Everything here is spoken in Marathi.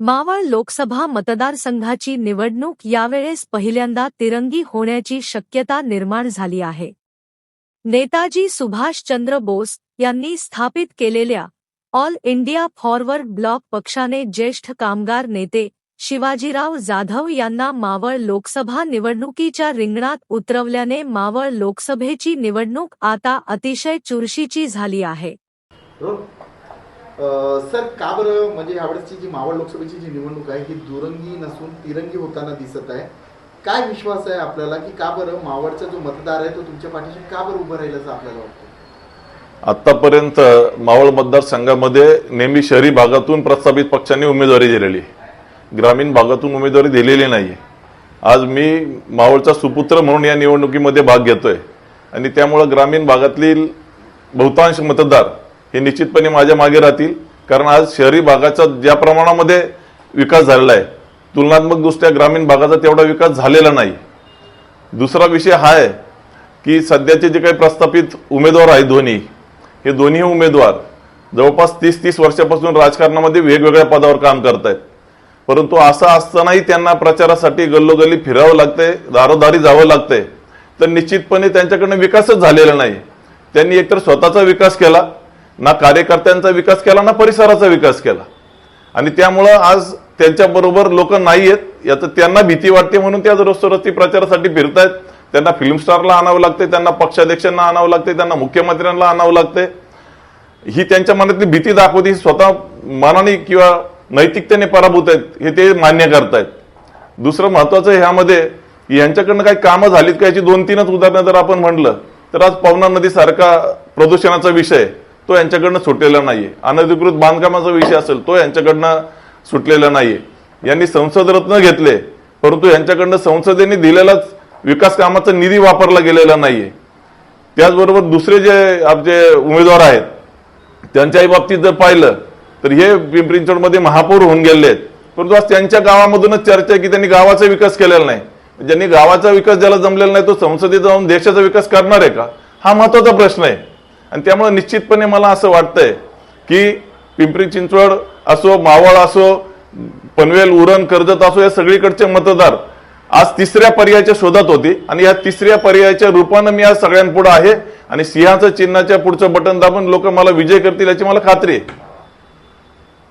मावळ लोकसभा मतदारसंघाची निवडणूक यावेळेस पहिल्यांदा तिरंगी होण्याची शक्यता निर्माण झाली आहे. नेताजी सुभाषचंद्र बोस यांनी स्थापित केलेल्या ऑल इंडिया फॉरवर्ड ब्लॉक पक्षाने ज्येष्ठ कामगार नेते शिवाजीराव जाधव यांना मावळ लोकसभा निवडणुकीच्या रिंगणात उतरवल्याने मावळ लोकसभेची निवडणूक आता अतिशय चुरशीची झाली आहे. हो. सर का बरं म्हणजे यावेळेसची जी मावळ लोकसभेची जी निवडणूक आहे ही दुरंगी नसून तिरंगी होताना दिसत आहे? काय विश्वास आहे आपल्याला की का बरं मावळचा जो मतदार आहे तो तुमच्या पाठीशी का बरं उभं राहील असं आपल्याला वाटतं? आतापर्यंत मावळ मतदारसंघामध्ये नेहमी शहरी भागातून प्रस्थापित पक्षांनी उमेदवारी दिलेली. आहे. ग्रामीण भागातून उमेदवारी दिलेली नाही आज मी मावळचा सुपुत्र म्हणून या निवडणुकीमध्ये भाग घेतोय. आणि त्यामुळं ग्रामीण भागातील बहुतांश मतदार हे निश्चितपणे माझ्या मागे राहतील. कारण आज शहरी भागाचा ज्या प्रमाणामध्ये विकास झालेला आहे तुलनात्मकदृष्ट्या ग्रामीण भागाचा तेवढा विकास झालेला नाही. दुसरा विषय हा आहे की सध्याचे जे काही प्रस्थापित उमेदवार आहेत दोन्ही हे दोन्ही उमेदवार जवळपास तीस तीस वर्षापासून राजकारणामध्ये वेगवेगळ्या पदावर काम करत आहेत परंतु असं असतानाही त्यांना प्रचारासाठी गल्लोगल्ली फिरावं लागतंय दारोदारी जावं लागतंय तर निश्चितपणे त्यांच्याकडनं विकासच झालेला नाही. त्यांनी एकतर स्वतःचा विकास केला ना कार्यकर्त्यांचा विकास केला ना परिसराचा विकास केला. आणि त्यामुळं आज त्यांच्याबरोबर लोक नाही आहेत याचं त्यांना भीती वाटते म्हणून ते आज रस्त्यावरती प्रचारासाठी फिरतायत. त्यांना फिल्म स्टारला आणावं लागते त्यांना पक्षाध्यक्षांना आणावं लागते त्यांना मुख्यमंत्र्यांना आणावं लागते ही त्यांच्या मनातली भीती दाखवते ही स्वतः मनाने किंवा नैतिकतेने पराभूत आहेत हे ते मान्य करतायत. दुसरं महत्वाचं ह्यामध्ये यांच्याकडनं काही कामं झालीत का याची दोन तीनच उदाहरणं जर आपण म्हणलं तर आज पवना नदी सारखा प्रदूषणाचा विषय तो यांच्याकडनं सुटलेला नाहीये. अनधिकृत बांधकामाचा विषय असेल तो यांच्याकडनं सुटलेला नाहीये. यांनी संसद रत्न घेतले परंतु यांच्याकडनं संसदेने दिलेलाच विकास कामाचा निधी वापरला गेलेला नाहीये. त्याचबरोबर दुसरे जे आपले उमेदवार आहेत त्यांच्याही बाबतीत जर पाहिलं तर हे पिंपरी चिंचवडमध्ये महापौर होऊन गेले आहेत. परंतु आज त्यांच्या गावामधूनच चर्चा आहे की त्यांनी गावाचा विकास केलेला नाही. ज्यांनी गावाचा विकास ज्याला जमलेला नाही तो संसदेत जाऊन देशाचा विकास करणार आहे का? हा महत्त्वाचा प्रश्न आहे. आणि त्यामुळे निश्चितपणे मला असं वाटतंय की पिंपरी चिंचवड असो मावळ असो पनवेल उरण कर्जत असो या सगळीकडचे मतदार आज तिसऱ्या पर्यायाच्या शोधात होती. आणि या तिसऱ्या पर्यायाच्या रूपानं मी आज सगळ्यांपुढे आहे. आणि सिंहाचं चिन्हाच्या पुढचं बटन दाबून लोक मला विजय करतील याची मला खात्री आहे.